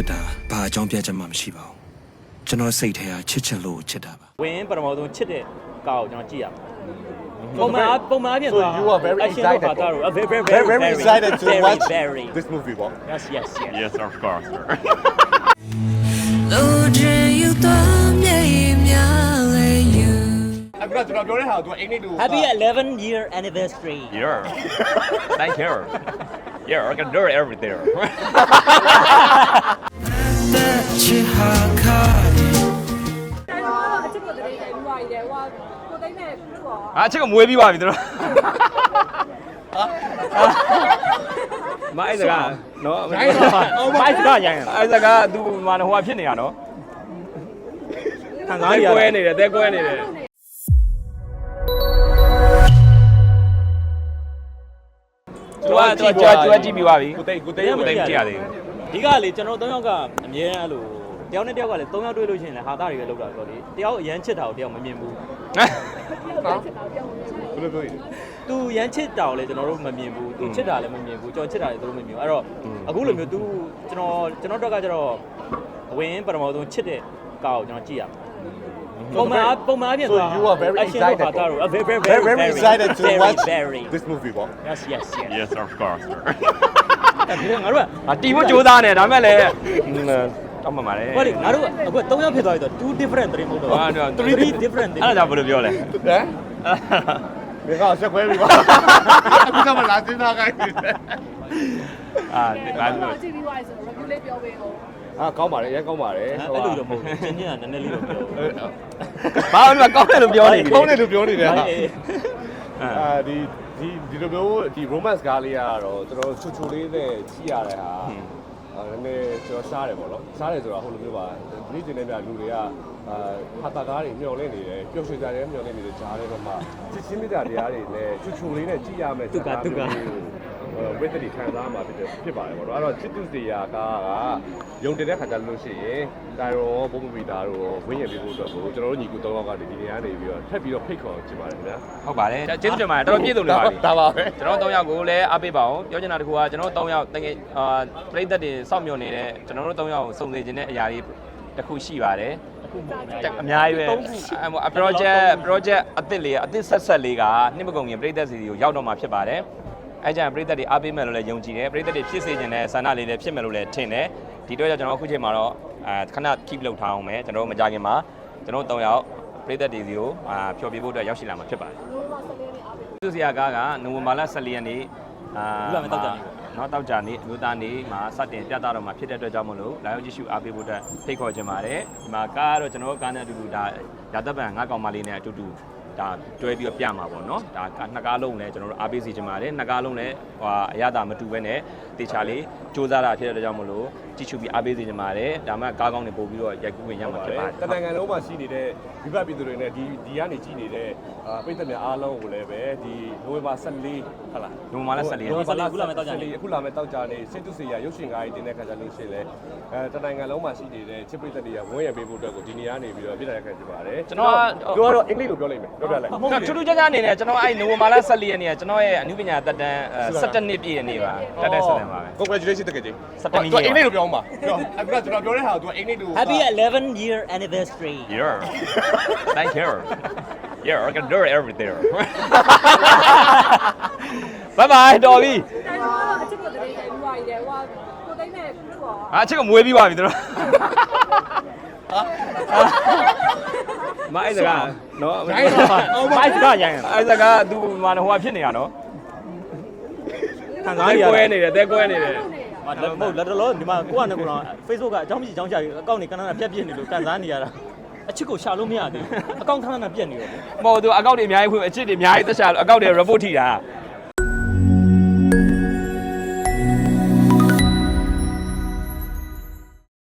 စ်တာဘာအကြောင်းပြချက်မှမရှိပါဘူးကျွန်တော်စိတ်ထဲကချစ်ချင်လို့ချစ်တာပါ ဝင်ပထမဆုံးချစ်တဲ့ကားကိုကျွန်တော်ကြည့်ရမှာပုံမှန်ပုံမှန်အပြင် So you are very action excited ဘာသာတော့ very very Very, very excited to very, watch very this movie ပေါ့ yes yes yes Yes, of course. လိုချင်ယူသွားမြဲများလေယူ အခုတော့ကျွန်တော်ပြောတဲ့ဟာကသူအိမ်နေတူ Happy 11 year anniversary Yeah. Thank you. Yeah, I can do everything. ချစ်ဟာခါတိုင်းတော့အချစ်ကိုတည်းတယ်ပြီးသွားပြီလေဟိုကိုသိန်းနဲ့သူ့ကောအာချစ်ကမွေးပြီးပါပြီတို့မအဲ့စကားနော်မအဲ့စကားမိုက်စကားရိုင်းအဲ့စကား तू မာနဟိုကဖြစ်နေရနော်ခံစားရကွဲရတယ်နေတယ်တဲကွဲနေတယ် ကျွန်ကျွာကျွာကျွာကြည့်ပြီးပါပြီကိုသိန်းကိုသိတဲန်းမကိုသိသိန်းကြရသေးဘူးဒီကလေကျွန်တော်သုံးယောက်ကအမြဲတမ်းအဲ့လိုတယောက်နဲ့တယောက်ကလေသုံးယောက်တွေ့လို့ရှိရင်လည်းဟာသားတွေပဲလောက်တာဆိုတော့လေတယောက်အရန်ချစ်တာကိုတယောက်မမြင်ဘူးနော်ဘယ်လိုပြောရလဲသူရန်ချစ်တာကိုလည်းကျွန်တော်တို့မမြင်ဘူးသူချစ်တာလည်းမမြင်ဘူးကျွန်တော်ချစ်တာလည်းသူတို့မမြင်ဘူးအဲ့တော့အခုလိုမျိုးသူကျွန်တော်ကျွန်တော်တို့ကကျတော့ဝင်ပထမဆုံးချစ်တဲ့ကားကိုကျွန်တော်ကြည့်ရမှာ ပုံမှန်ပုံမှန်အပြင် So you are very action excited ဘာသာတော့ very very very very excited to very, watch very this movie ပေါ့ yes yes yes Yes, of course. အဲ့ဒီငါတို့ကအတီဖို့ကြိုးစားနေဒါမဲ့လည်းတောင်းမှမှာလေဟောလေငါတို့ကအခု3ယောက်ဖြစ်သွားပြီဆိုတော့2 different 3မဟုတ်တော့ဟာတော့3 different အဲ့ဒါကြောင့်ဘယ်လိုပြောလဲဟမ်ဒီကောင်ဆက်ခွဲပြီပါအခုကမှလာစင်းသားခိုင်းတယ် အာတယ်ဒါတော့ကြည့်ပြီးသွားပြီဆိုတော့ review လေးပြောပေးအောင် ဟာကောင်းပါတယ်ရဲကောင်းပါတယ်အဲ့လိုတော့မဟုတ်ဘူးချင်းချင်းကနည်းနည်းလေးတော့ပြောဘာလို့ကောင်းတယ်လို့ပြောနေပြီကောင်းတယ်လို့ပြောနေတယ်ဟာအေးအာဒီဒီဒီလိုမျိုးဒီ romance ကားလေးကတော့ကျွန်တော်ချူချူလေးနဲ့ကြည့်ရတဲ့ဟာအာနည်းနည်းကျွန်တော်စားတယ်ပေါ့နော်စားတယ်ဆိုတော့ဟိုလိုမျိုးပါနေ့စဉ်နဲ့ပြလူတွေကအာဟာတာကားတွေမျောလင့်နေတယ်ပျော်ရွှင်ကြတယ်မျောလင့်နေတဲ့ဂျားတွေတော့မှချစ်ချင်းမြတ်တရားတွေနဲ့ချူချူလေးနဲ့ကြည့်ရမယ် ဝိတ္တိခံစားမှာဖြစ်တယ်ဖြစ်ပါတယ်ပေါ့နော်အဲ့တော့ချစ်သူစီယာကားကယုံတင်တဲ့ခါကျလို့ရှိရင်တိုင်ရောဘုံမပီတာတို့ဝင်းရပေးဖို့အတွက်ကိုကျွန်တော်တို့ညီကူ၃ယောက်ကနေဒီနေရာနေပြီးတော့ထပ်ပြီးတော့ဖိတ်ခေါ်ချင်ပါတယ်ခင်ဗျာဟုတ်ပါတယ်ကျေးဇူးတင်ပါတယ်တော်တော်ပြည့်စုံနေပါပြီဒါပါပဲကျွန်တော်၃ယောက်ကိုလည်းအားပေးပါအောင်ပြောချင်တာတခုကကျွန်တော်၃ယောက်တကယ်အာပြိသက်တွေစောင့်မျှော်နေတဲ့ကျွန်တော်တို့၃ယောက်ကိုစုံစည်ခြင်းတဲ့အရာတွေတစ်ခုရှိပါတယ်အများကြီးပဲအ project project အသစ်လေးအသစ်ဆက်ဆက်လေးကနှစ်မကုန်ခင်ပြိသက်စီကိုရောက်တော့မှာဖြစ်ပါတယ် အဲကြောင့်ပြိသက်တွေအားပေးမယ်လို့လည်းယုံကြည်တယ်ပြိသက်တွေဖြစ်စေခြင်းနဲ့ဆန္ဒလေးလည်းဖြစ်မယ်လို့လည်းထင်တယ်ဒီတော့ကြောင့်ကျွန်တော်အခုချိန်မှာတော့အဲခဏ keep လုပ်ထားအောင်မယ်ကျွန်တော်တို့မကြခင်မှာကျွန်တော်တို့၃ယောက်ပြိသက်တွေစီကိုအာဖျော်ပြဖို့အတွက်ရောက်ရှိလာမှာဖြစ်ပါတယ်သူစီယာကားကနိုဝင်ဘာလ14ရက်နေ့အာလူလာမယ့်သောကြာနေ့ပေါ့နော်တောက်ကြနေ့အမျိုးသားနေ့မှာစတင်ပြသတော့မှာဖြစ်တဲ့အတွက်ကြောင့်မလို့လာရောက်ကြည့်ရှုအားပေးဖို့အတွက်ဖိတ်ခေါ်ခြင်းပါတယ်ဒီမှာကားကတော့ကျွန်တော်တို့ကားနဲ့အတူတူဒါရာသက်ပံငါးကောင်မလေးနဲ့အတူတူ ဒါတွဲပြီးတော့ပြမှာပေါ့နော်ဒါကနှစ်ကားလုံးလည်းကျွန်တော်တို့အားပေးစီခြင်းပါတယ်နှစ်ကားလုံးလည်းဟိုအရသာမတူဘဲနဲ့တေချာလေးစူးစမ်းတာဖြစ်တဲ့အတွက်ကြောင့်မလို့ ကြည့်ရှုပြီးအားပေးစီခြင်းပါတယ်ဒါမှကားကောင်းတွေပို့ပြီးတော့ရိုက်ကူးဝင်ရမှာဖြစ်ပါတယ်တနင်္ဂနွေလုံးမှာရှိနေတဲ့ဒီဘက်ပြည်သူတွေနဲ့ဒီဒီကနေကြည့်နေတဲ့အာပြည်သက်များအားလုံးကိုလည်းပဲဒီနိုဝင်ဘာ14ဟုတ်လားနိုဝင်ဘာလ14ရက်နိုဝင်ဘာ14အခုလာမယ့်သောကြာနေ့အခုလာမယ့်တောက်ကြနေစစ်တုစီရရုပ်ရှင်ကားကြီးတင်တဲ့ခါကျလို့ရှိရင်လည်းအဲတနင်္ဂနွေလုံးမှာရှိနေတဲ့ချစ်ပြည်သက်တွေကဝန်းရံပေးဖို့အတွက်ကိုဒီနေရာနေပြီးတော့ပြည်သက်ရခံကြပါတယ်ကျွန်တော်ကသူကတော့အင်္ဂလိပ်လိုပြောလိုက်မယ်ပြောပြလိုက်ကျွန်တော်ထူးထူးခြားခြားအနေနဲ့ကျွန်တော်အဲ့နိုဝင်ဘာလ14ရက်နေ့ကကျွန်တော်ရဲ့အနုပညာတက်တန်း17နှစ်ပြည့်တဲ့နေ့ပါတက်တဲ့17ပါပဲ congratulations တကယ်ကြီး17နှစ်သူအင်္ဂလိပ်လိုပြောအောင်ပါပြောအခုကကျွန်တော်ပြောတဲ့ဟာကသူအင်္ဂလိပ်လို Happy 11 year anniversary Yeah Thank you Yeah I can do everything Bye bye တော်ပြီတိုင်းတော့အချစ်ကိုတည်းတယ်ပြီးသွားပြီလေဟိုကိုသိန်းနဲ့သူ့ကောအာချစ်ကမွေးပြီးပါပြီတို့မအဲ့စကားနော်ရိုင်းတော့မိုက်စကားရိုင်းအဲ့စကား तू မာနဟိုကဖြစ်နေရနော်ခံစားရကွဲရတယ်နေတယ်တဲကွဲနေတယ် မဟုတ်လက်တော်ဒီမှာကိုကလည်းကိုတော့ Facebook ကအကြောင်းမရှိအကြောင်းရှာပြီးအကောင့်နေကနနပြက်ပြက်နေလို့ကန်စားနေရတာအချစ်ကိုရှာလို့မရသေးဘူးအကောင့်ခဏခဏပြက်နေရော မဟုတ်သူအကောက်တွေအများကြီးဖွင့်အချစ်တွေအများကြီးသက်ရှာလို့အကောက်တွေ report ထိတာ